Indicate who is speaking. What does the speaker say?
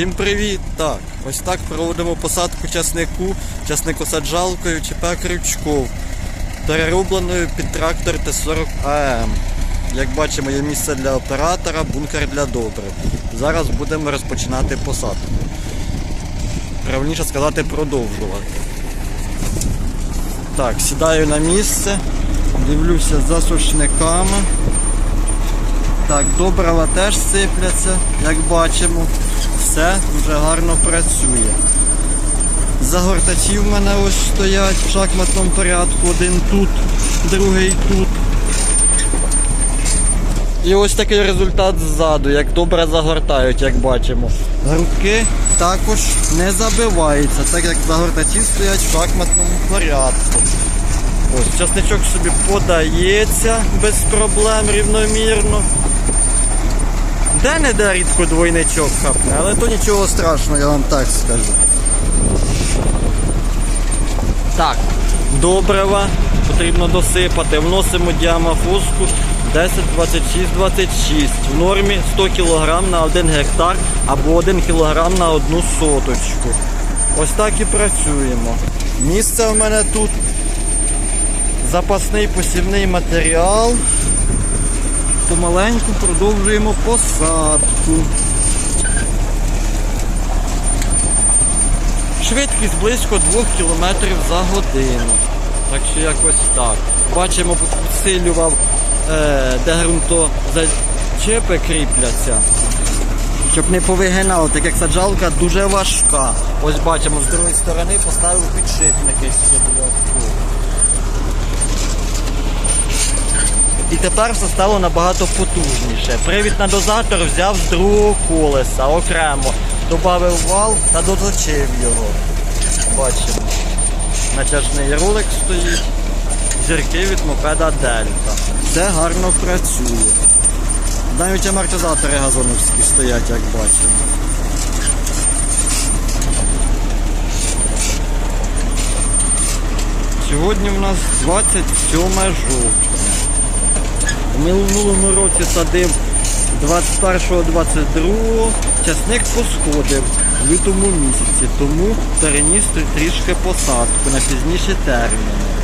Speaker 1: Всім привіт! Так, ось так проводимо посадку часнику, часникосаджалкою ЧП Крючков, переробленою під трактор Т-40 АМ. Як бачимо, є місце для оператора, бункер для добрив. Зараз будемо розпочинати посадку. Правильніше сказати, продовжувати. Так, сідаю на місце, дивлюся за сушниками. Так, добрива теж сипляться, як бачимо. Все дуже гарно працює. Загортачі в мене ось стоять в шахматному порядку. Один тут, другий тут. І ось такий результат ззаду, як добре загортають, як бачимо. Грудки також не забиваються, так як загортачі стоять в шахматному порядку. Ось часничок собі подається без проблем рівномірно. Де не де рідко двойничок хапне, але то нічого страшного, я вам так скажу. Так, добрива потрібно досипати. Вносимо діамафоску 10, 26, 26. В нормі 100 кг на 1 гектар або 1 кг на одну соточку. Ось так і працюємо. Місце в мене тут. Запасний посівний матеріал. Помаленьку продовжуємо посадку. Швидкість близько 2 км за годину. Так що якось так. Бачимо, підсилював, е, де ґрунтозачепи кріпляться. Щоб не повигинало, так як саджалка дуже важка. Ось бачимо, з другої сторони поставив підшипники ще додатково. І тепер все стало набагато потужніше. Привід на дозатор взяв з другого колеса окремо. Добавив вал та доточив його. Бачимо. Натяжний ролик стоїть. Зірки від мопеда Дельта. Все гарно працює. Навіть амортизатори газоновські стоять, як бачимо. Сьогодні в нас 27 жовтня. В минулому році садив 21-22, часник посходив в лютому місяці, тому переніс трішки посадку на пізніші терміни.